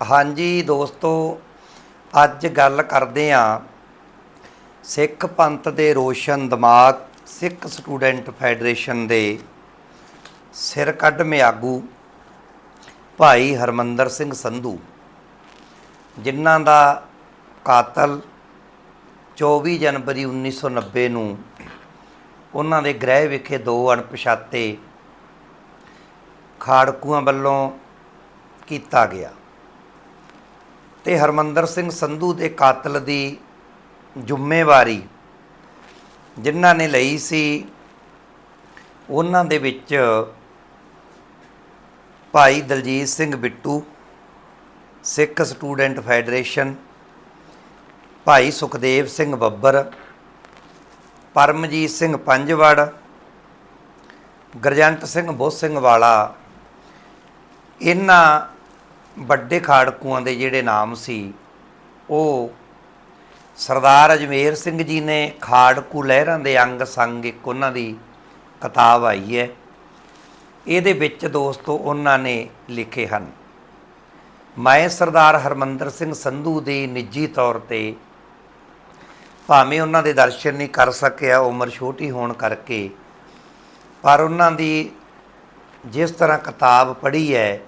ਹਾਂਜੀ ਦੋਸਤੋ, ਅੱਜ ਗੱਲ ਕਰਦੇ ਆਂ ਸਿੱਖ ਪੰਥ ਦੇ ਰੋਸ਼ਨ ਦਿਮਾਗ, ਸਿੱਖ ਸਟੂਡੈਂਟ ਫੈਡਰੇਸ਼ਨ ਦੇ ਸਿਰ ਕੱਢ ਮਿਆਗੂ ਭਾਈ ਹਰਮੰਦਰ ਸਿੰਘ ਸੰਧੂ, ਜਿਨ੍ਹਾਂ ਦਾ ਕਾਤਲ 24 ਜਨਵਰੀ 1990 ਨੂੰ ਉਹਨਾਂ ਦੇ ਗ੍ਰਹਿ ਵਿਖੇ ਦੋ ਅਣਪਛਾਤੇ ਖਾੜਕੂਆਂ ਵੱਲੋਂ ਕੀਤਾ ਗਿਆ। ਤੇ ਹਰਮੰਦਰ ਸਿੰਘ ਸੰਧੂ ਦੇ ਕਾਤਲ ਦੀ ਜ਼ਿੰਮੇਵਾਰੀ ਜਿਨ੍ਹਾਂ ਨੇ ਲਈ ਸੀ, ਉਹਨਾਂ ਦੇ ਵਿੱਚ ਭਾਈ ਦਲਜੀਤ ਸਿੰਘ ਬਿੱਟੂ, ਸਿੱਖ ਸਟੂਡੈਂਟ ਫੈਡਰੇਸ਼ਨ, ਭਾਈ ਸੁਖਦੇਵ ਸਿੰਘ ਬੱਬਰ, ਪਰਮਜੀਤ ਸਿੰਘ ਪੰਜਵੜ, ਗਰਜੰਟ ਸਿੰਘ ਬੋਧ ਸਿੰਘ ਵਾਲਾ, ਇਹਨਾਂ ਵੱਡੇ ਖਾੜਕੂਆਂ ਦੇ ਜਿਹੜੇ ਨਾਮ ਸੀ, ਉਹ ਸਰਦਾਰ ਅਜਮੇਰ ਸਿੰਘ ਜੀ ਨੇ ਖਾੜਕੂ ਲਹਿਰਾਂ ਦੇ ਅੰਗ ਸੰਗ ਇੱਕ ਉਹਨਾਂ ਦੀ ਕਿਤਾਬ ਆਈ ਹੈ। ਇਹਦੇ ਵਿੱਚ ਦੋਸਤੋ ਉਹਨਾਂ ਨੇ ਲਿਖੇ ਹਨ, ਮੈਂ ਸਰਦਾਰ ਹਰਮੰਦਰ ਸਿੰਘ ਸੰਧੂ ਦੀ ਨਿੱਜੀ ਤੌਰ ਤੇ ਭਾਵੇਂ ਉਹਨਾਂ ਦੇ ਦਰਸ਼ਨ ਨਹੀਂ ਕਰ ਸਕਿਆ, ਉਮਰ ਛੋਟੀ ਹੋਣ ਕਰਕੇ, ਪਰ ਉਹਨਾਂ ਦੀ ਜਿਸ ਤਰ੍ਹਾਂ ਕਿਤਾਬ ਪੜ੍ਹੀ ਹੈ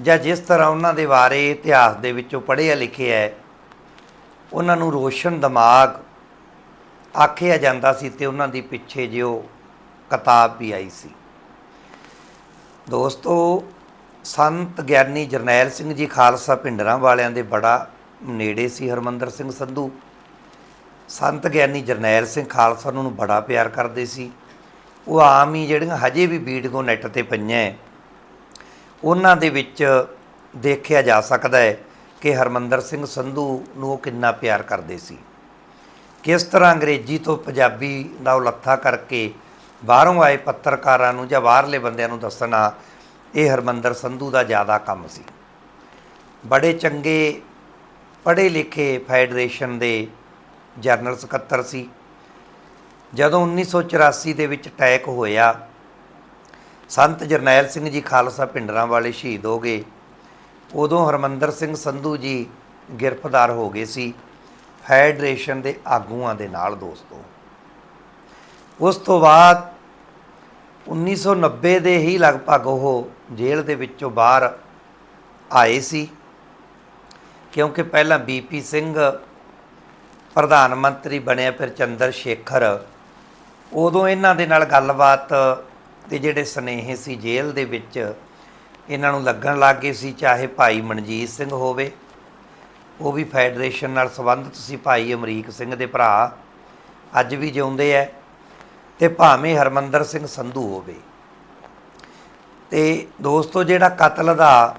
ਜਾਂ ਜਿਸ ਤਰ੍ਹਾਂ ਉਹਨਾਂ ਦੇ ਬਾਰੇ ਇਤਿਹਾਸ ਦੇ ਵਿੱਚੋਂ ਪੜ੍ਹਿਆ ਲਿਖਿਆ ਹੈ, ਉਹਨਾਂ ਨੂੰ ਰੋਸ਼ਨ ਦਿਮਾਗ ਆਖਿਆ ਜਾਂਦਾ ਸੀ ਤੇ ਉਹਨਾਂ ਦੀ ਪਿੱਛੇ ਜਿਉ ਕਿਤਾਬ ਵੀ ਆਈ ਸੀ। ਦੋਸਤੋ, ਸੰਤ ਗਿਆਨੀ ਜਰਨੈਲ ਸਿੰਘ ਜੀ ਖਾਲਸਾ ਪਿੰਡਰਾਂ ਵਾਲਿਆਂ ਦੇ ਬੜਾ ਨੇੜੇ ਸੀ ਹਰਮੰਦਰ ਸਿੰਘ ਸੰਧੂ। ਸੰਤ ਗਿਆਨੀ ਜਰਨੈਲ ਸਿੰਘ ਖਾਲਸਾ ਨੂੰ ਬੜਾ ਪਿਆਰ ਕਰਦੇ ਸੀ। ਉਹ ਆਮ ਹੀ ਜਿਹੜੀਆਂ ਹਜੇ ਵੀ ਵੀਡੀਓ ਨੈਟ ਤੇ ਪਈਆਂ ਉਹਨਾਂ ਦੇ ਵਿੱਚ ਦੇਖਿਆ ਜਾ ਸਕਦਾ ਹੈ ਕਿ ਹਰਮੰਦਰ ਸਿੰਘ ਸੰਧੂ ਨੂੰ ਉਹ ਕਿੰਨਾ ਪਿਆਰ ਕਰਦੇ ਸੀ। ਕਿਸ ਤਰ੍ਹਾਂ ਅੰਗਰੇਜ਼ੀ ਤੋਂ ਪੰਜਾਬੀ ਦਾ ਉਲੱਥਾ ਕਰਕੇ ਬਾਹਰੋਂ ਆਏ ਪੱਤਰਕਾਰਾਂ ਨੂੰ ਜਾਂ ਬਾਹਰਲੇ ਬੰਦਿਆਂ ਨੂੰ ਦੱਸਣਾ, ਇਹ ਹਰਮੰਦਰ ਸੰਧੂ ਦਾ ਜ਼ਿਆਦਾ ਕੰਮ ਸੀ। ਬੜੇ ਚੰਗੇ ਪੜ੍ਹੇ ਲਿਖੇ ਫੈਡਰੇਸ਼ਨ ਦੇ ਜਨਰਲ ਸਕੱਤਰ ਸੀ। ਜਦੋਂ 1984 ਦੇ ਵਿੱਚ ਅਟੈਕ ਹੋਇਆ ਸੰਤ ਜਰਨੈਲ ਸਿੰਘ ਜੀ ਖਾਲਸਾ ਪਿੰਡਰਾਂ ਵਾਲੇ ਸ਼ਹੀਦ ਹੋ ਗਏ। ਉਦੋਂ ਹਰਮੰਦਰ ਸਿੰਘ ਸੰਧੂ ਜੀ ਗ੍ਰਿਫਤਾਰ ਹੋ ਗਏ ਸੀ, ਫੈਡਰੇਸ਼ਨ ਦੇ ਆਗੂਆਂ ਦੇ ਨਾਲ ਦੋਸਤੋ। ਉਸ ਤੋਂ ਬਾਅਦ 1990 ਦੇ ਹੀ ਲਗਭਗ ਉਹ ਜੇਲ੍ਹ ਦੇ ਵਿੱਚੋਂ ਬਾਹਰ ਆਏ ਸੀ, ਕਿਉਂਕਿ ਪਹਿਲਾਂ ਬੀਪੀ ਸਿੰਘ, ਪ੍ਰਧਾਨ ਮੰਤਰੀ ਬਣਿਆ ਫਿਰ ਚੰਦਰ ਸ਼ੇਖਰ। ਉਦੋਂ ਇਹਨਾਂ ਦੇ ਨਾਲ ਗੱਲਬਾਤ ਤੇ ਜਿਹੜੇ ਸਨੇਹ ਸੀ ਜੇਲ੍ਹ ਦੇ ਵਿੱਚ, ਇਹਨਾਂ ਨੂੰ ਲੱਗਣ ਲੱਗ ਗਏ ਸੀ ਚਾਹੇ ਭਾਈ ਮਨਜੀਤ ਸਿੰਘ ਹੋਵੇ। ਉਹ ਵੀ ਫੈਡਰੇਸ਼ਨ ਨਾਲ ਸੰਬੰਧਿਤ ਸੀ ਭਾਈ ਅਮਰੀਕ ਸਿੰਘ ਦੇ ਭਰਾ। ਅੱਜ ਵੀ ਜਿਉਂਦੇ ਐ ਤੇ ਭਾਵੇਂ ਹਰਮੰਦਰ ਸਿੰਘ ਸੰਧੂ ਹੋਵੇ। ਤੇ ਦੋਸਤੋ, ਜਿਹੜਾ ਕਤਲ ਦਾ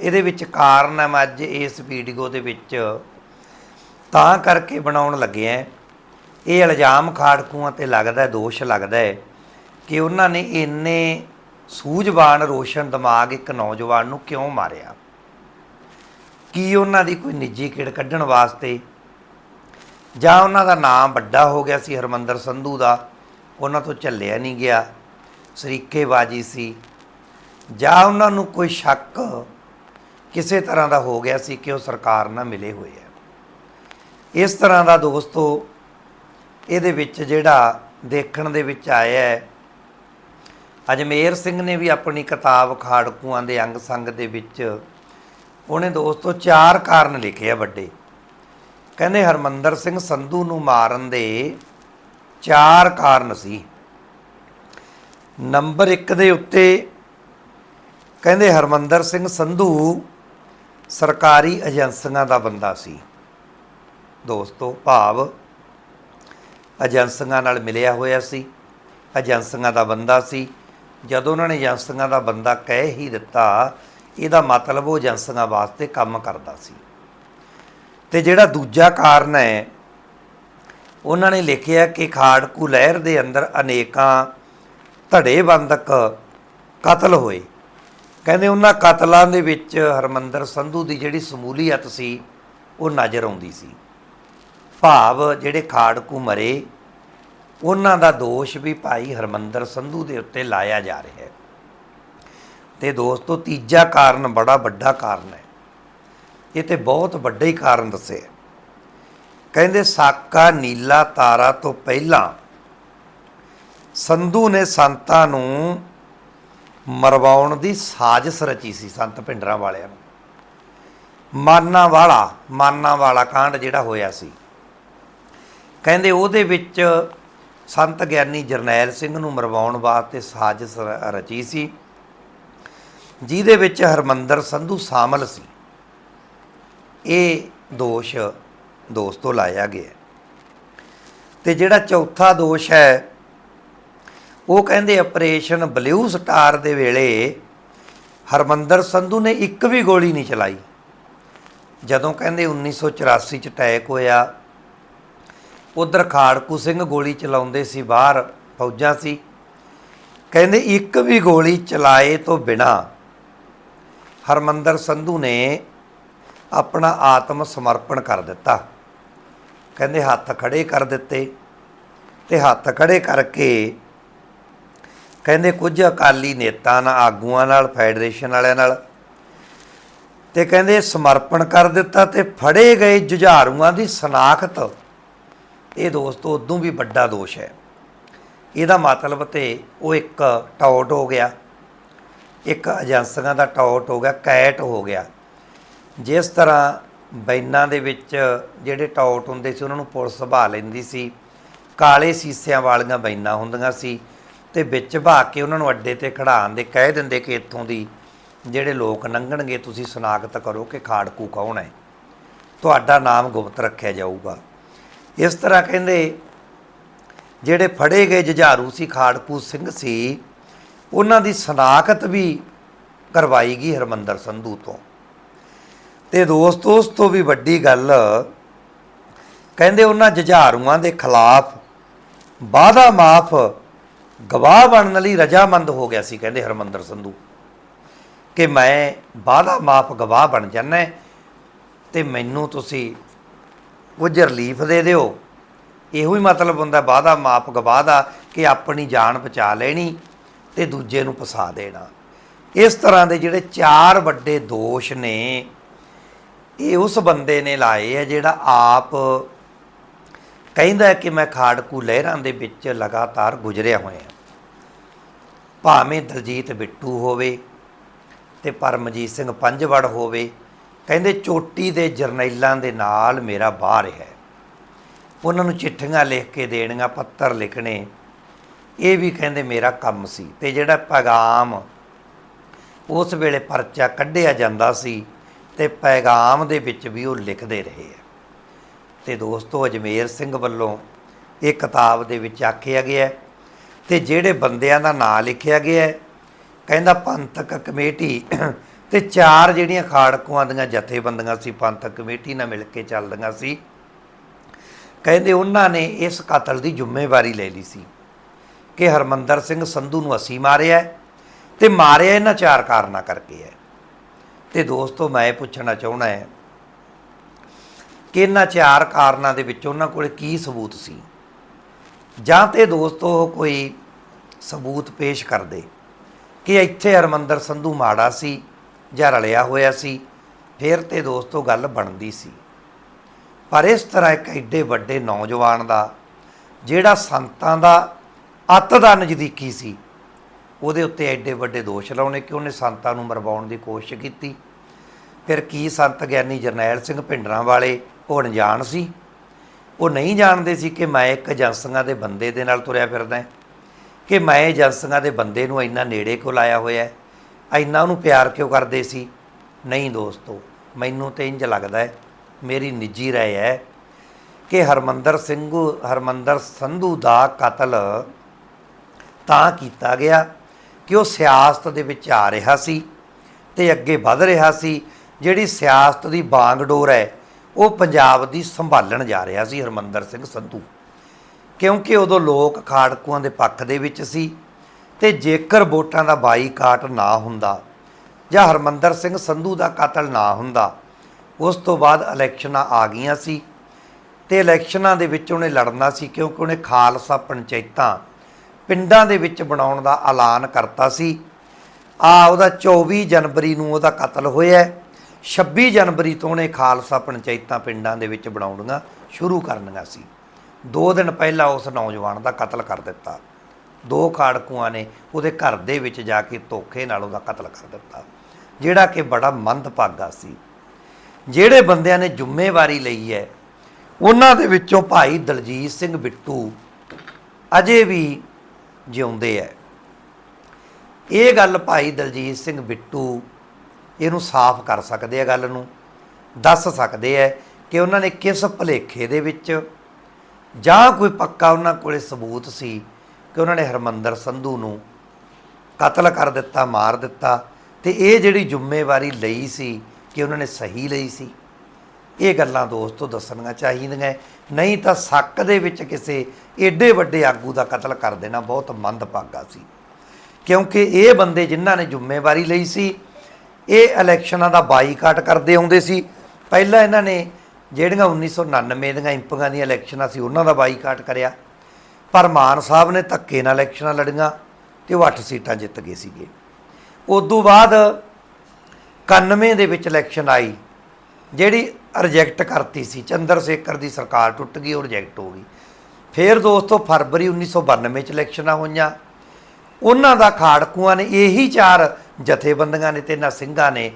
ਇਹਦੇ ਵਿੱਚ ਕਾਰਨ ਹੈ ਮੈਂ ਅੱਜ ਇਸ ਵੀਡੀਓ ਦੇ ਵਿੱਚ ਤਾਂ ਕਰਕੇ ਬਣਾਉਣ ਲੱਗਿਆ ਇਹ ਇਲਜ਼ਾਮ ਖਾੜਕੂਆਂ ਤੇ ਲੱਗਦਾ, ਦੋਸ਼ ਲੱਗਦਾ ਹੈ ਕਿ ਉਹਨਾਂ ਨੇ ਇੰਨੇ ਸੂਝਵਾਨ ਰੋਸ਼ਨ ਦਿਮਾਗ ਇੱਕ ਨੌਜਵਾਨ ਨੂੰ ਕਿਉਂ ਮਾਰਿਆ? ਕੀ ਉਹਨਾਂ ਦੀ ਕੋਈ ਨਿੱਜੀ ਕਿੜ ਕੱਢਣ ਵਾਸਤੇ? ਜਾਂ ਉਹਨਾਂ ਦਾ ਨਾਮ ਵੱਡਾ ਹੋ ਗਿਆ ਸੀ ਹਰਮੰਦਰ ਸੰਧੂ ਦਾ, ਉਹਨਾਂ ਤੋਂ ਝੱਲਿਆ ਨਹੀਂ ਗਿਆ, ਸਰੀਕੇਬਾਜੀ ਸੀ? ਜਾਂ ਉਹਨਾਂ ਨੂੰ ਕੋਈ ਸ਼ੱਕ ਕਿਸੇ ਤਰ੍ਹਾਂ ਦਾ ਹੋ ਗਿਆ ਸੀ ਕਿ ਉਹ ਸਰਕਾਰ ਨਾਲ ਮਿਲੇ ਹੋਏ ਆ? ਇਸ ਤਰ੍ਹਾਂ ਦਾ ਦੋਸਤੋ, ਇਹਦੇ ਵਿੱਚ ਜਿਹੜਾ ਦੇਖਣ ਦੇ ਵਿੱਚ ਆਇਆ ਹੈ ਅਜਮੇਰ ਸਿੰਘ ਨੇ ਵੀ ਆਪਣੀ ਕਿਤਾਬ ਖਾੜਕੂਆਂ ਦੇ ਅੰਗ ਸੰਗ ਦੇ ਵਿੱਚ ਉਹਨੇ ਦੋਸਤੋ ਚਾਰ ਕਾਰਨ ਲਿਖੇ ਆ ਵੱਡੇ। ਕਹਿੰਦੇ ਹਰਮੰਦਰ ਸਿੰਘ ਸੰਧੂ ਨੂੰ ਮਾਰਨ ਦੇ ਚਾਰ ਕਾਰਨ ਸੀ। ਨੰਬਰ 1 ਦੇ ਉੱਤੇ ਕਹਿੰਦੇ ਹਰਮੰਦਰ ਸਿੰਘ ਸੰਧੂ ਸਰਕਾਰੀ ਏਜੰਸੀਆਂ ਦਾ ਬੰਦਾ ਸੀ। ਦੋਸਤੋ ਭਾਵ ਏਜੰਸੀਆਂ ਨਾਲ ਮਿਲਿਆ ਹੋਇਆ ਸੀ। ਏਜੰਸੀਆਂ ਦਾ ਬੰਦਾ ਸੀ। ਜਦੋਂ ਉਹਨਾਂ ਨੇ ਏਜੰਸੀਆਂ ਦਾ ਬੰਦਾ ਕਹਿ ਹੀ ਦਿੱਤਾ, ਇਹਦਾ ਮਤਲਬ ਉਹ ਏਜੰਸੀਆਂ ਵਾਸਤੇ ਕੰਮ ਕਰਦਾ ਸੀ। ਤੇ ਜਿਹੜਾ ਦੂਜਾ ਕਾਰਨ ਹੈ, ਉਹਨਾਂ ਨੇ ਲਿਖਿਆ ਕਿ ਖਾੜਕੂ ਲਹਿਰ ਦੇ ਅੰਦਰ ਅਨੇਕਾਂ ਧੜੇਬੰਦਕ ਕਤਲ ਹੋਏ। ਕਹਿੰਦੇ ਉਹਨਾਂ ਕਤਲਾਂ ਦੇ ਵਿੱਚ ਹਰਮੰਦਰ ਸੰਧੂ ਦੀ ਜਿਹੜੀ ਸਮੂਲੀਅਤ ਸੀ, ਉਹ ਨਜ਼ਰ ਆਉਂਦੀ ਸੀ। ਭਾਵ ਜਿਹੜੇ ਖਾੜਕੂ ਮਰੇ ਉਹਨਾਂ ਦਾ ਦੋਸ਼ ਵੀ ਭਾਈ ਹਰਮੰਦਰ ਸੰਧੂ ਦੇ ਉੱਤੇ ਲਾਇਆ ਜਾ ਰਿਹਾ ਹੈ। ਤੇ ਦੋਸਤੋ, ਤੀਜਾ ਕਾਰਨ ਬੜਾ ਵੱਡਾ ਕਾਰਨ ਹੈ। ਇਹ ਤੇ ਬਹੁਤ ਵੱਡਾ ਹੀ ਕਾਰਨ ਦੱਸਿਆ ਕਹਿੰਦੇ, ਸਾਕਾ ਨੀਲਾ ਤਾਰਾ ਤੋਂ ਪਹਿਲਾਂ ਸੰਧੂ ਨੇ ਸੰਤਾਂ ਨੂੰ ਮਰਵਾਉਣ ਦੀ ਸਾਜ਼ਿਸ਼ ਰਚੀ ਸੀ, ਸੰਤ ਭਿੰਡਰਾਂ ਵਾਲਿਆਂ ਨੂੰ। ਮਾਨਾ ਵਾਲਾ ਮਾਨਾ ਵਾਲਾ ਕਾਂਡ ਜਿਹੜਾ ਹੋਇਆ ਸੀ। ਕਹਿੰਦੇ, ਉਹਦੇ ਵਿੱਚ ਸੰਤ ਗਿਆਨੀ ਜਰਨੈਲ ਸਿੰਘ ਨੂੰ ਮਰਵਾਉਣ ਵਾਸਤੇ ਸਾਜ਼ਿਸ਼ ਰ- ਰਚੀ ਸੀ, ਜਿਹਦੇ ਵਿੱਚ ਹਰਮੰਦਰ ਸੰਧੂ ਸ਼ਾਮਲ ਸੀ। ਇਹ ਦੋਸ਼ ਦੋਸਤੋ ਲਾਇਆ ਗਿਆ। ਤੇ ਜਿਹੜਾ ਚੌਥਾ ਦੋਸ਼ ਹੈ, ਉਹ ਕਹਿੰਦੇ ਆਪਰੇਸ਼ਨ ਬਲੂ ਸਟਾਰ ਦੇ ਵੇਲੇ ਹਰਮੰਦਰ ਸੰਧੂ ਨੇ ਇੱਕ ਵੀ ਗੋਲੀ ਨਹੀਂ ਚਲਾਈ। ਜਦੋਂ ਕਹਿੰਦੇ 1984 ਚ ਅਟੈਕ ਹੋਇਆ ਉਧਰ ਖਾੜਕੂ ਸਿੰਘ ਗੋਲੀ ਚਲਾਉਂਦੇ ਸੀ, ਬਾਹਰ ਫੌਜਾਂ ਸੀ। ਕਹਿੰਦੇ ਇੱਕ ਵੀ ਗੋਲੀ ਚਲਾਏ ਤੋਂ ਬਿਨਾ ਹਰਮੰਦਰ ਸੰਧੂ ਨੇ ਆਪਣਾ ਆਤਮ ਸਮਰਪਣ ਕਰ ਦਿੱਤਾ। ਕਹਿੰਦੇ ਹੱਥ ਖੜੇ ਕਰ ਦਿੱਤੇ ਤੇ ਹੱਥ ਖੜੇ ਕਰਕੇ ਕਹਿੰਦੇ ਕੁਝ ਅਕਾਲੀ ਨੇਤਾ ਨਾਲ ਆਗੂਆਂ ਨਾਲ, ਫੈਡਰੇਸ਼ਨ ਵਾਲਿਆਂ ਨਾਲ ਤੇ ਕਹਿੰਦੇ ਸਮਰਪਣ ਕਰ ਦਿੱਤਾ ਤੇ ਫੜੇ ਗਏ ਜੁਝਾਰੂਆਂ ਦੀ ਸਨਾਖਤ ਇਹ ਦੋਸਤੋ, ਉਦੋਂ ਵੀ ਵੱਡਾ ਦੋਸ਼ ਹੈ। ਇਹਦਾ ਮਤਲਬ ਤੇ ਉਹ ਇੱਕ ਟੌਟ ਹੋ ਗਿਆ। ਇੱਕ ਏਜੰਸੀਆਂ ਦਾ ਟੌਟ ਹੋ ਗਿਆ, ਕੈਟ ਹੋ ਗਿਆ। ਜਿਸ ਤਰ੍ਹਾਂ ਬੈਨਾਂ ਦੇ ਵਿੱਚ ਜਿਹੜੇ ਟੌਟ ਹੁੰਦੇ ਸੀ, ਉਹਨਾਂ ਨੂੰ ਪੁਲਿਸ ਸੰਭਾਲ ਲੈਂਦੀ ਸੀ। ਕਾਲੇ ਸੀਸਿਆਂ ਵਾਲੀਆਂ ਬੈਨਾਂ ਹੁੰਦੀਆਂ ਸੀ ਤੇ ਵਿੱਚ ਭਾ ਕੇ ਉਹਨਾਂ ਨੂੰ ਅੱਡੇ ਤੇ ਖੜਾਉਣ ਦੇ, ਕਹਿ ਦਿੰਦੇ ਕਿ ਇੱਥੋਂ ਦੀ ਜਿਹੜੇ ਲੋਕ ਲੰਘਣਗੇ ਤੁਸੀਂ ਸਨਾਖਤ ਕਰੋ ਕਿ ਖਾੜਕੂ ਕੌਣ ਹੈ। ਤੁਹਾਡਾ ਨਾਮ ਗੁਪਤ ਰੱਖਿਆ ਜਾਊਗਾ। ਇਸ ਤਰ੍ਹਾਂ ਕਹਿੰਦੇ, ਜਿਹੜੇ ਫੜੇ ਗਏ ਜੁਝਾਰੂ ਸੀ ਖਾੜਪੂ ਸਿੰਘ ਸੀ, ਉਹਨਾਂ ਦੀ ਸਨਾਖਤ ਵੀ ਕਰਵਾਈ ਗਈ ਹਰਮੰਦਰ ਸੰਧੂ ਤੋਂ। ਤੇ ਦੋਸਤੋ, ਉਸ ਤੋਂ ਵੀ ਵੱਡੀ ਗੱਲ, ਕਹਿੰਦੇ ਉਹਨਾਂ ਜੁਝਾਰੂਆਂ ਦੇ ਖਿਲਾਫ ਵਾਦਾ ਮਾਫ, ਗਵਾਹ ਬਣਨ ਲਈ ਰਜਾਮੰਦ ਹੋ ਗਿਆ ਸੀ, ਕਹਿੰਦੇ ਹਰਮੰਦਰ ਸੰਧੂ। ਕਿ ਮੈਂ ਵਾਦਾ ਮਾਫ, ਗਵਾਹ ਬਣ ਜਾਣਾ ਤੇ ਮੈਨੂੰ ਤੁਸੀਂ ਕੁਝ ਰਿਲੀਫ ਦੇ ਦਿਓ। ਇਹੋ ਹੀ ਮਤਲਬ ਹੁੰਦਾ ਵਾਦਾ ਮਾਫ ਗਵਾਹ ਦਾ ਕਿ ਆਪਣੀ ਜਾਨ ਬਚਾ ਲੈਣੀ ਤੇ ਦੂਜੇ ਨੂੰ ਫਸਾ ਦੇਣਾ। ਇਸ ਤਰ੍ਹਾਂ ਦੇ ਜਿਹੜੇ ਚਾਰ ਵੱਡੇ ਦੋਸ਼ ਨੇ, ਇਹ ਉਸ ਬੰਦੇ ਨੇ ਲਾਏ ਆ ਜਿਹੜਾ ਆਪ ਕਹਿੰਦਾ ਕਿ ਮੈਂ ਖਾੜਕੂ ਲਹਿਰਾਂ ਦੇ ਵਿੱਚ ਲਗਾਤਾਰ ਗੁਜ਼ਰਿਆ ਹੋਇਆ ਭਾਵੇਂ ਦਲਜੀਤ ਬਿੱਟੂ ਹੋਵੇ ਤੇ ਪਰਮਜੀਤ ਸਿੰਘ ਪੰਜਵੜ ਹੋਵੇ ਕਹਿੰਦੇ ਚੋਟੀ ਦੇ ਜਰਨੈਲਾਂ ਦੇ ਨਾਲ ਮੇਰਾ ਬਾਹਰ ਹੈ। ਉਹਨਾਂ ਨੂੰ ਚਿੱਠੀਆਂ ਲਿਖ ਕੇ ਦੇਣੀਆਂ, ਪੱਤਰ ਲਿਖਣੇ, ਇਹ ਵੀ ਕਹਿੰਦੇ ਮੇਰਾ ਕੰਮ ਸੀ ਤੇ ਜਿਹੜਾ ਪੈਗਾਮ ਉਸ ਵੇਲੇ ਪਰਚਾ ਕੱਢਿਆ ਜਾਂਦਾ ਸੀ ਤੇ ਪੈਗਾਮ ਦੇ ਵਿੱਚ ਵੀ ਉਹ ਲਿਖਦੇ ਰਹੇ ਆ। ਤੇ ਦੋਸਤੋ, ਅਜਮੇਰ ਸਿੰਘ ਵੱਲੋਂ ਇਹ ਕਿਤਾਬ ਦੇ ਵਿੱਚ ਆਖਿਆ ਗਿਆ ਹੈ ਤੇ ਜਿਹੜੇ ਬੰਦਿਆਂ ਦਾ ਨਾਂ ਲਿਖਿਆ ਗਿਆ ਕਹਿੰਦਾ ਪੰਥਕ ਕਮੇਟੀ ਤੇ ਚਾਰ ਜਿਹੜੀਆਂ ਖਾੜਕੂਆਂ ਦੀਆਂ ਜਥੇਬੰਦੀਆਂ ਸੀ ਪੰਥਕ ਕਮੇਟੀ ਨਾਲ ਮਿਲ ਕੇ ਚੱਲਦੀਆਂ ਸੀ, ਕਹਿੰਦੇ ਉਹਨਾਂ ਨੇ ਇਸ ਕਤਲ ਦੀ ਜ਼ਿੰਮੇਵਾਰੀ ਲੈ ਲਈ ਸੀ ਕਿ ਹਰਮੰਦਰ ਸਿੰਘ ਸੰਧੂ ਨੂੰ ਅਸੀਂ ਮਾਰਿਆ ਹੈ ਤੇ ਮਾਰਿਆ ਇਹਨਾਂ ਚਾਰ ਕਾਰਨਾਂ ਕਰਕੇ ਹੈ। ਤੇ ਦੋਸਤੋ, ਮੈਂ ਇਹ ਪੁੱਛਣਾ ਚਾਹੁੰਦਾ ਹੈ ਕਿ ਇਹਨਾਂ ਚਾਰ ਕਾਰਨਾਂ ਦੇ ਵਿੱਚ ਉਹਨਾਂ ਕੋਲ ਕੀ ਸਬੂਤ ਸੀ? ਜਾਂ ਤੇ ਦੋਸਤੋ, ਉਹ ਕੋਈ ਸਬੂਤ ਪੇਸ਼ ਕਰਦੇ ਕਿ ਇੱਥੇ ਹਰਮੰਦਰ ਸੰਧੂ ਮਾੜਾ ਸੀ ਜਾਂ ਰਲਿਆ ਹੋਇਆ ਸੀ, ਫਿਰ ਤੇ ਦੋਸਤੋ ਗੱਲ ਬਣਦੀ ਸੀ। ਪਰ ਇਸ ਤਰ੍ਹਾਂ ਇੱਕ ਐਡੇ ਵੱਡੇ ਨੌਜਵਾਨ ਦਾ, ਜਿਹੜਾ ਸੰਤਾਂ ਦਾ ਅੱਤ ਦਾ ਨਜ਼ਦੀਕੀ ਸੀ, ਉਹਦੇ ਉੱਤੇ ਐਡੇ ਵੱਡੇ ਦੋਸ਼ ਲਾਉਣੇ ਕਿ ਉਹਨੇ ਸੰਤਾਂ ਨੂੰ ਮਰਵਾਉਣ ਦੀ ਕੋਸ਼ਿਸ਼ ਕੀਤੀ। ਫਿਰ ਕੀ ਸੰਤ ਗਿਆਨੀ ਜਰਨੈਲ ਸਿੰਘ ਭਿੰਡਰਾਂ ਵਾਲੇ ਉਹ ਅਣਜਾਣ ਸੀ? ਉਹ ਨਹੀਂ ਜਾਣਦੇ ਸੀ ਕਿ ਮੈਂ ਇੱਕ ਏਜੰਸੀਆਂ ਦੇ ਬੰਦੇ ਦੇ ਨਾਲ ਤੁਰਿਆ ਫਿਰਦਾ ਕਿ ਮੈਂ ਏਜੰਸੀਆਂ ਦੇ ਬੰਦੇ ਨੂੰ ਇੰਨਾ ਨੇੜੇ ਕੋ ਲਾਇਆ ਹੋਇਆ ਹੈ? ਇੰਨਾ ਉਹਨੂੰ ਪਿਆਰ ਕਿਉਂ ਕਰਦੇ ਸੀ? ਨਹੀਂ ਦੋਸਤੋ, ਮੈਨੂੰ ਤੇ ਇੰਜ ਲੱਗਦਾ ਹੈ, ਮੇਰੀ ਨਿੱਜੀ ਰਾਏ ਹੈ ਕਿ ਹਰਮੰਦਰ ਸਿੰਘ, ਹਰਮੰਦਰ ਸੰਧੂ ਦਾ ਕਤਲ ਤਾਂ ਕੀਤਾ ਗਿਆ ਕਿ ਉਹ ਸਿਆਸਤ ਦੇ ਵਿੱਚ ਆ ਰਿਹਾ ਸੀ ਤੇ ਅੱਗੇ ਵੱਧ ਰਿਹਾ ਸੀ। ਜਿਹੜੀ ਸਿਆਸਤ ਦੀ ਬਾਂਗਡੋਰ ਹੈ, ਉਹ ਪੰਜਾਬ ਦੀ ਸੰਭਾਲਣ ਜਾ ਰਿਹਾ ਸੀ ਹਰਮੰਦਰ ਸਿੰਘ ਸੰਧੂ। ਕਿਉਂਕਿ ਉਦੋਂ ਲੋਕ ਖਾੜਕੂਆਂ ਦੇ ਪੱਖ ਦੇ ਵਿੱਚ ਸੀ ਤੇ ਜੇਕਰ ਵੋਟਾਂ ਦਾ ਬਾਈਕਾਟ ਨਾ ਹੁੰਦਾ ਜਾਂ ਹਰਮੰਦਰ ਸਿੰਘ ਸੰਧੂ ਦਾ ਕਤਲ ਨਾ ਹੁੰਦਾ, ਉਸ ਤੋਂ ਬਾਅਦ ਇਲੈਕਸ਼ਨਾਂ ਆ ਗਈਆਂ ਸੀ ਤੇ ਇਲੈਕਸ਼ਨਾਂ ਦੇ ਵਿੱਚ ਉਹਨੇ ਲੜਨਾ ਸੀ ਕਿਉਂਕਿ ਉਹਨੇ ਖਾਲਸਾ ਪੰਚਾਇਤਾਂ ਪਿੰਡਾਂ ਦੇ ਵਿੱਚ ਬਣਾਉਣ ਦਾ ਐਲਾਨ ਕਰਤਾ ਸੀ। ਆ ਉਹਦਾ 24 ਜਨਵਰੀ ਨੂੰ ਉਹਦਾ ਕਤਲ ਹੋਇਆ ਹੈ। 26 ਜਨਵਰੀ ਤੋਂ ਉਹਨੇ ਖਾਲਸਾ ਪੰਚਾਇਤਾਂ ਪਿੰਡਾਂ ਦੇ ਵਿੱਚ ਬਣਾਉਣੀਆਂ ਸ਼ੁਰੂ ਕਰਨੀਆਂ ਸੀ। ਦੋ ਦਿਨ ਪਹਿਲਾਂ ਉਸ ਨੌਜਵਾਨ ਦਾ ਕਤਲ ਕਰ ਦਿੱਤਾ। ਦੋ ਕਾੜਕੂਆਂ ਨੇ ਉਹਦੇ ਘਰ ਦੇ ਵਿੱਚ ਜਾ ਕੇ ਧੋਖੇ ਨਾਲ ਉਹਦਾ ਕਤਲ ਕਰ ਦਿੱਤਾ। ਜਿਹੜਾ ਕਿ ਬੜਾ ਮੰਦਭਾਗਾ ਸੀ। ਜਿਹੜੇ ਬੰਦਿਆਂ ਨੇ ਜ਼ਿੰਮੇਵਾਰੀ ਲਈ ਹੈ, ਉਹਨਾਂ ਦੇ ਵਿੱਚੋਂ ਭਾਈ ਦਲਜੀਤ ਸਿੰਘ ਬਿੱਟੂ ਅਜੇ ਵੀ ਜਿਉਂਦੇ ਹੈ। ਇਹ ਗੱਲ ਭਾਈ ਦਲਜੀਤ ਸਿੰਘ ਬਿੱਟੂ ਇਹਨੂੰ ਸਾਫ਼ ਕਰ ਸਕਦੇ ਆ ਗੱਲ ਨੂੰ, ਦੱਸ ਸਕਦੇ ਆ ਕਿ ਉਹਨਾਂ ਨੇ ਕਿਸ ਭਲੇਖੇ ਦੇ ਵਿੱਚ ਜਾਂ ਕੋਈ ਪੱਕਾ ਉਹਨਾਂ ਕੋਲੇ ਸਬੂਤ ਸੀ ਕਿ ਉਹਨਾਂ ਨੇ ਹਰਮੰਦਰ ਸੰਧੂ ਨੂੰ ਕਤਲ ਕਰ ਦਿੱਤਾ, ਮਾਰ ਦਿੱਤਾ ਤੇ ਇਹ ਜਿਹੜੀ ਜ਼ਿੰਮੇਵਾਰੀ ਲਈ ਸੀ ਕਿ ਉਹਨਾਂ ਨੇ ਸਹੀ ਲਈ ਸੀ, ਇਹ ਗੱਲਾਂ ਦੋਸਤੋ ਦੱਸਣੀਆਂ ਚਾਹੀਦੀਆਂ। ਨਹੀਂ ਤਾਂ ਸੱਕ ਦੇ ਵਿੱਚ ਕਿਸੇ ਏਡੇ ਵੱਡੇ ਆਗੂ ਦਾ ਕਤਲ ਕਰ ਦੇਣਾ ਬਹੁਤ ਮੰਦਭਾਗਾ ਸੀ। ਕਿਉਂਕਿ ਇਹ ਬੰਦੇ ਜਿਨ੍ਹਾਂ ਨੇ ਜ਼ਿੰਮੇਵਾਰੀ ਲਈ ਸੀ, ਇਹ ਇਲੈਕਸ਼ਨਾਂ ਦਾ ਬਾਈਕਾਟ ਕਰਦੇ ਆਉਂਦੇ ਸੀ। ਪਹਿਲਾਂ ਇਹਨਾਂ ਨੇ ਜਿਹੜੀਆਂ 1999 ਦੀਆਂ ਇੰਪੀਆਂ ਦੀਆਂ ਇਲੈਕਸ਼ਨਾਂ ਸੀ, ਉਹਨਾਂ ਦਾ ਬਾਈਕਾਟ ਕਰਿਆ। ਪਰ ਮਾਨ ਸਾਹਿਬ ਨੇ ਧੱਕੇ ਨਾਲ ਇਲੈਕਸ਼ਨਾਂ ਲੜੀਆਂ ਤੇ ਉਹ 8 ਸੀਟਾਂ ਜਿੱਤ ਗਏ ਸੀਗੇ। ਉਦੋਂ ਬਾਅਦ 91 ਦੇ ਵਿੱਚ ਇਲੈਕਸ਼ਨ ਆਈ, ਜਿਹੜੀ ਰਿਜੈਕਟ ਕਰਤੀ ਸੀ, ਚੰਦਰ ਸ਼ੇਖਰ ਦੀ ਸਰਕਾਰ ਟੁੱਟ ਗਈ, ਉਹ ਰਿਜੈਕਟ ਹੋ ਗਈ। ਫਿਰ ਦੋਸਤੋ ਫਰਵਰੀ 1992 ਚ ਇਲੈਕਸ਼ਨਾਂ ਹੋਈਆਂ। ਉਹਨਾਂ ਦਾ ਖਾੜਕੂਆਂ ਨੇ ਇਹੀ ਚਾਰ ਜਥੇਬੰਦੀਆਂ ਨੇ ਤੇ ਇਹਨਾਂ ਸਿੰਘਾਂ ਨੇ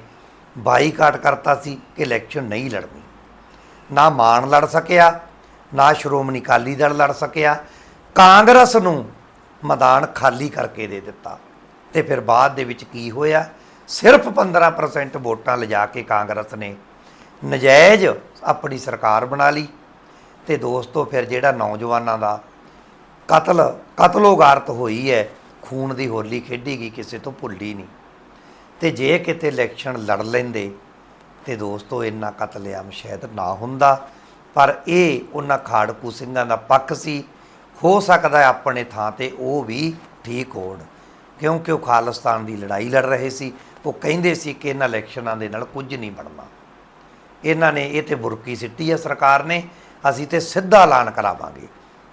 ਬਾਈਕਾਟ ਕਰਤਾ ਸੀ ਕਿ ਇਲੈਕਸ਼ਨ ਨਹੀਂ ਲੜਨੀ। ਨਾ ਮਾਨ ਲੜ ਸਕਿਆ, ਨਾ ਸ਼੍ਰੋਮਣੀ ਅਕਾਲੀ ਦਲ ਲੜ ਸਕਿਆ ਕਾਂਗਰਸ ਨੂੰ ਮੈਦਾਨ ਖਾਲੀ ਕਰਕੇ ਦੇ ਦਿੱਤਾ। ਤੇ ਫਿਰ ਬਾਅਦ ਦੇ ਵਿੱਚ ਕੀ ਹੋਇਆ? ਸਿਰਫ 15% ਵੋਟਾਂ ਲਿਜਾ ਕੇ ਕਾਂਗਰਸ ਨੇ ਨਜਾਇਜ਼ ਆਪਣੀ ਸਰਕਾਰ ਬਣਾ ਲਈ। ਤੇ ਦੋਸਤੋ, ਫਿਰ ਜਿਹੜਾ ਨੌਜਵਾਨਾਂ ਦਾ ਕਤਲ, ਕਤਲੋਗਾਰਤ ਹੋਈ ਹੈ, ਖੂਨ ਦੀ ਹੋਲੀ ਖੇਡੀ ਗਈ, ਕਿਸੇ ਤੋਂ ਭੁੱਲੀ ਨਹੀਂ। ਤੇ ਜੇ ਕਿਤੇ ਇਲੈਕਸ਼ਨ ਲੜ ਲੈਂਦੇ, ਤੇ ਦੋਸਤੋ, ਇੰਨਾ ਕਤਲੇਆਮ ਸ਼ਾਇਦ ਨਾ ਹੁੰਦਾ। ਪਰ ਇਹ ਉਹਨਾਂ ਖਾੜਕੂ ਸਿੰਘਾਂ ਦਾ ਪੱਖ ਸੀ ਹੋ ਸਕਦਾ ਆਪਣੇ ਥਾਂ ਤੇ ਉਹ ਵੀ ਠੀਕ ਹੋਣ। ਕਿਉਂਕਿ ਉਹ ਖਾਲਿਸਤਾਨ ਦੀ ਲੜਾਈ ਲੜ ਰਹੇ ਸੀ, ਉਹ ਕਹਿੰਦੇ ਸੀ ਕਿ ਇਹਨਾਂ ਇਲੈਕਸ਼ਨਾਂ ਦੇ ਨਾਲ ਕੁਝ ਨਹੀਂ ਬਣਨਾ। ਇਹਨਾਂ ਨੇ ਇਹ ਤੇ ਬੁਰਕੀ ਸਿੱਟੀ ਹੈ ਸਰਕਾਰ ਨੇ, ਅਸੀਂ ਤੇ ਸਿੱਧਾ ਐਲਾਨ ਕਰਾਵਾਂਗੇ।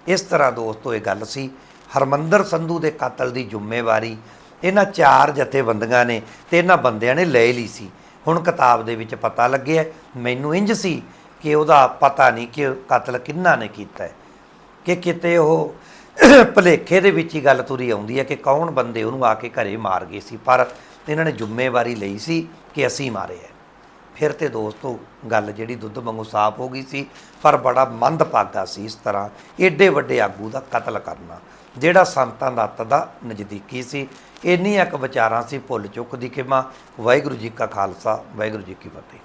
ਇਸ ਤਰ੍ਹਾਂ ਦੋਸਤੋ ਇਹ ਗੱਲ ਸੀ। ਹਰਮੰਦਰ ਸੰਧੂ ਦੇ ਕਤਲ ਦੀ ਜ਼ਿੰਮੇਵਾਰੀ, ਇਹਨਾਂ ਚਾਰ ਜਥੇਬੰਦੀਆਂ ਨੇ ਤੇ ਇਹਨਾਂ ਬੰਦਿਆਂ ਨੇ ਲੈ ਲਈ ਸੀ। ਹੁਣ ਕਿਤਾਬ ਦੇ ਵਿੱਚ ਪਤਾ ਲੱਗਿਆ, ਮੈਨੂੰ ਇੰਜ ਸੀ ਕਿ ਉਹਦਾ ਪਤਾ ਨਹੀਂ ਕਿ ਕਤਲ ਕਿੰਨਾ ਨੇ ਕੀਤਾ ਹੈ। ਕਿ ਕਿਤੇ ਉਹ ਭਲੇਖੇ ਦੇ ਵਿੱਚ ਹੀ ਗੱਲ ਤੁਰੀ ਆਉਂਦੀ ਹੈ ਕਿ ਕੌਣ ਬੰਦੇ ਉਹਨੂੰ ਆ ਕੇ ਘਰੇ ਮਾਰ ਗਏ ਸੀ, ਪਰ ਇਹਨਾਂ ਨੇ ਜ਼ਿੰਮੇਵਾਰੀ ਲਈ ਸੀ ਕਿ ਅਸੀਂ ਮਾਰੇ ਹੈ। ਫਿਰ ਤੇ ਦੋਸਤੋ, ਗੱਲ ਜਿਹੜੀ ਦੁੱਧ ਵਾਂਗੂ ਸਾਫ਼ ਹੋ ਗਈ ਸੀ, ਪਰ ਬੜਾ ਮੰਦਭਾਗਾ ਸੀ ਇਸ ਤਰ੍ਹਾਂ ਏਡੇ ਵੱਡੇ ਆਗੂ ਦਾ ਕਤਲ ਕਰਨਾ, ਜਿਹੜਾ ਸੰਤਾਂ ਦਾ ਅੱਤ ਦਾ ਨਜ਼ਦੀਕੀ ਸੀ। ਇੰਨੀਆਂ ਇੱਕ ਵਿਚਾਰਾਂ ਸੀ ਭੁੱਲ ਚੁੱਕ ਦੀ ਖਿਮਾ। ਵਾਹਿਗੁਰੂ ਜੀ ਕਾ ਖਾਲਸਾ, ਵਾਹਿਗੁਰੂ ਜੀ ਕੀ ਫਤਿਹ।